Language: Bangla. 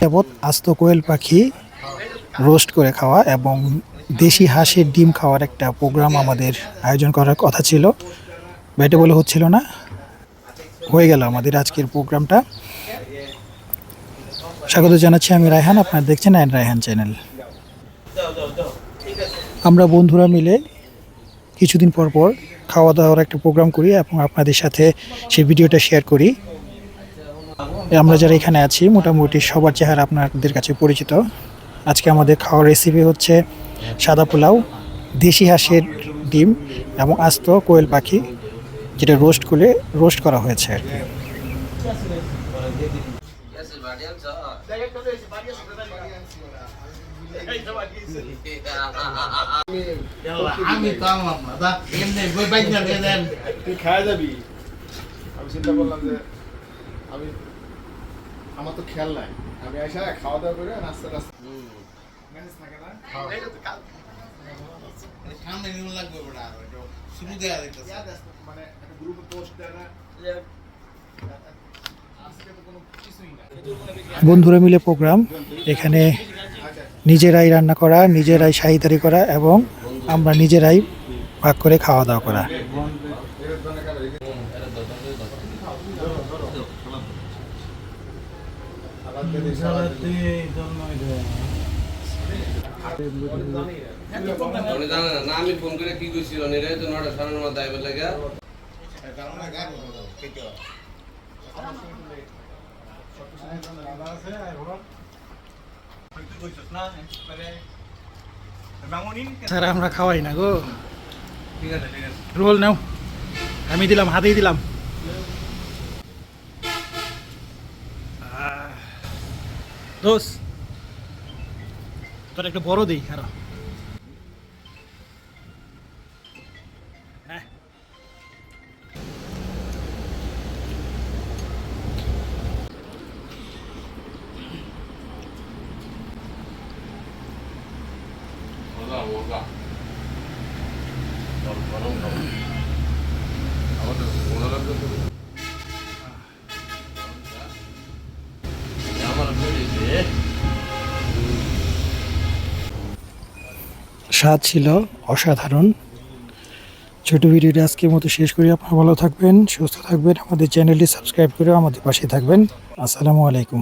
যাবৎ আস্ত কোয়েল পাখি রোস্ট করে খাওয়া এবং দেশি হাঁসের ডিম খাওয়ার একটা প্রোগ্রাম আমাদের আয়োজন করার কথা ছিল। বেটে বলে হচ্ছিল না। হয়ে গেল আমাদের আজকের প্রোগ্রামটা। স্বাগত জানাচ্ছি আমি রায়হান, আপনারা দেখছেন আইন রায়হান চ্যানেল। আমরা বন্ধুরা মিলে কিছুদিন পর পর খাওয়া দাওয়ার একটা প্রোগ্রাম করি এবং আপনাদের সাথে সেই ভিডিওটা শেয়ার করি। আমরা যারা এখানে আছি মোটামুটি সবার চেহারা আপনাদের কাছে পরিচিত। আজকে আমাদের খাওয়ার রেসিপি হচ্ছে সাদা পোলাও দেশি হাঁসের ডিম এবং আস্ত কোয়েল পাখি যেটা রোস্ট করে রোস্ট করা হয়েছে আর কি। আমি তো আমার না দা এমনি বই বাইক না দিয়ে দেন তুই খায় যাবি? আমি চিন্তা করলাম যে আমি আমার তো খেয়াল নাই। আমি এসে খাওয়া দাওয়া করে নাস্তা টাস্তা ম্যানেজ থাকে না? সামনে নিউ লাগবে বড় আর শুরু দেয়া দিতেছে মানে একটা গ্রুপে পোস্ট দেয় না? বন্ধুরা মিলে প্রোগ্রাম এখানে নিজেরাই রান্না করা নিজেরাই শাহিদারি করা এবং আমরা নিজেরাই ভাগ করে খাওয়া দাওয়া করা আমি ফোন করে কি করছি অনিরে তো নটা সাড়ে নটা কারণ গান কেটে স্যার আমরা খাওয়াই না গো। রোল নাও। আমি দিলাম হাতেই দিলাম। দোষ তোর একটা বড় দিই আরো হ্যাঁ ওগা ওগা গরম গরম আমাদের স্বাদ ছিল অসাধারণ। ছোট ভিডিওটি আজকের মতো শেষ করি। আপনারা ভালো থাকবেন, সুস্থ থাকবেন। আমাদের চ্যানেলটি সাবস্ক্রাইব করে আমাদের পাশে থাকবেন। আসসালামু আলাইকুম।